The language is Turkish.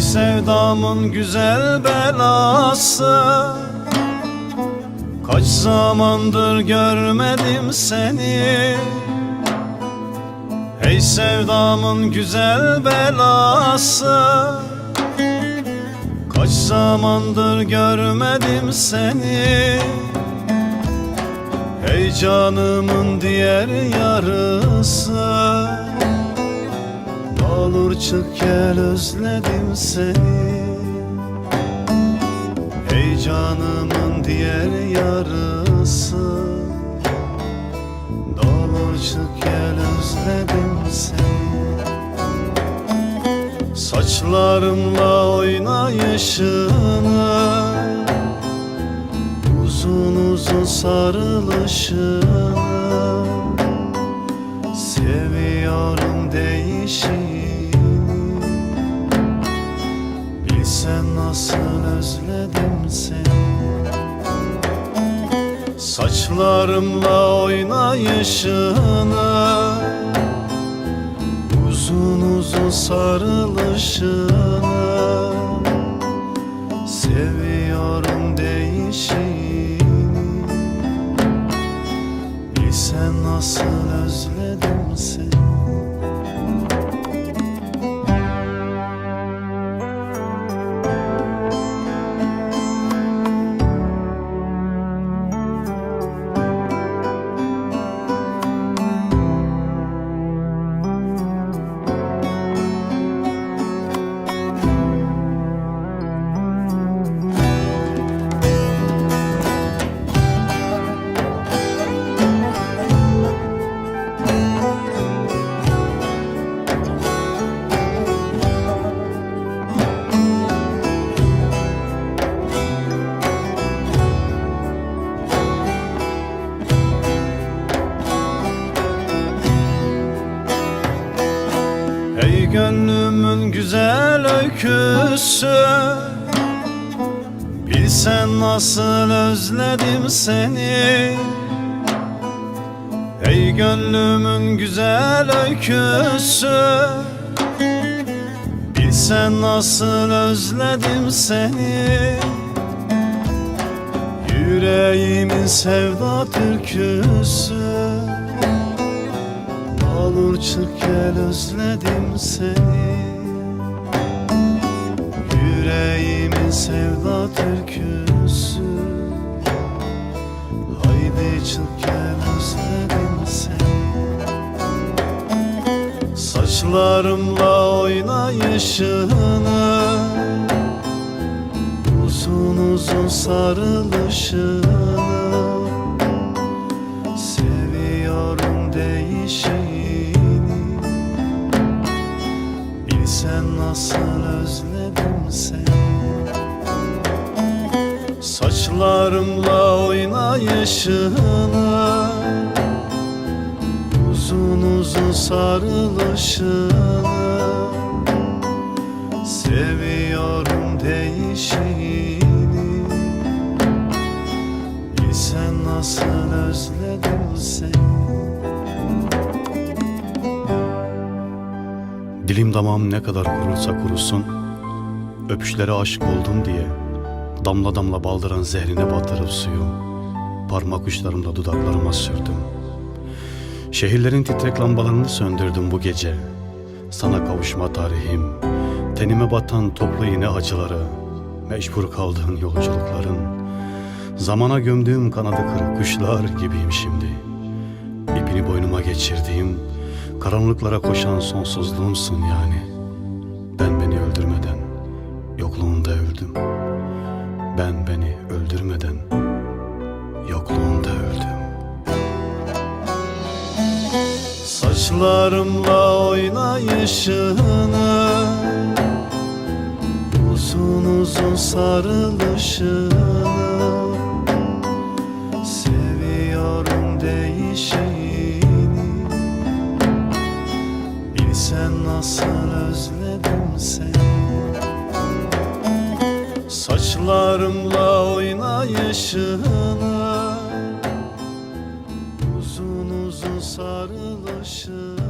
Ey sevdamın güzel belası. Kaç zamandır görmedim seni. Ey sevdamın güzel belası. Kaç zamandır görmedim seni. Ey canımın diğer yarısı olur çık gel özledim seni. Ey canımın diğer yarısı. Ne olur çık gel özledim seni. Saçlarımla oynayışını Uzun uzun sarılışını. Seviyorum değişini Bilsen nasıl özledim seni? Saçlarımla oynayışını Uzun uzun sarılışını Seviyorum değişini Bilsen nasıl özledim seni gönlümün güzel öyküsü. Bilsen nasıl özledim seni. Ey gönlümün güzel öyküsü. Bilsen nasıl özledim seni. Yüreğimin sevda türküsü çık gel özledim seni. Yüreğimin sevda türküsü. Haydi çık gel özledim seni. Saçlarımla oynayışını Uzun uzun sarılışını Bilsen nasıl özledim seni? Saçlarımla oynayışını Uzun uzun sarılışını. Seviyorum değişini. Bilsen nasıl özledim seni Dilim damağım ne kadar kurursa kurusun Öpüşlere aşık oldum diye Damla damla baldıran zehrine batırıp suyu Parmak uçlarımla dudaklarıma sürdüm. Şehirlerin titrek lambalarını söndürdüm bu gece. Sana kavuşma tarihim Tenime batan toplu iğne acıları Mecbur kaldığın yolculukların Zamana gömdüğüm kanadı kırık kuşlar gibiyim şimdi. İpini boynuma geçirdiğim Karanlıklara koşan sonsuzluğumsun yani. Ben beni öldürmeden Yokluğunda öldüm. Ben beni öldürmeden Yokluğunda öldüm. Saçlarımla oynayışını Uzun uzun sarılışını nasıl özledim seni? Saçlarımla oynayışını Uzun uzun sarılışını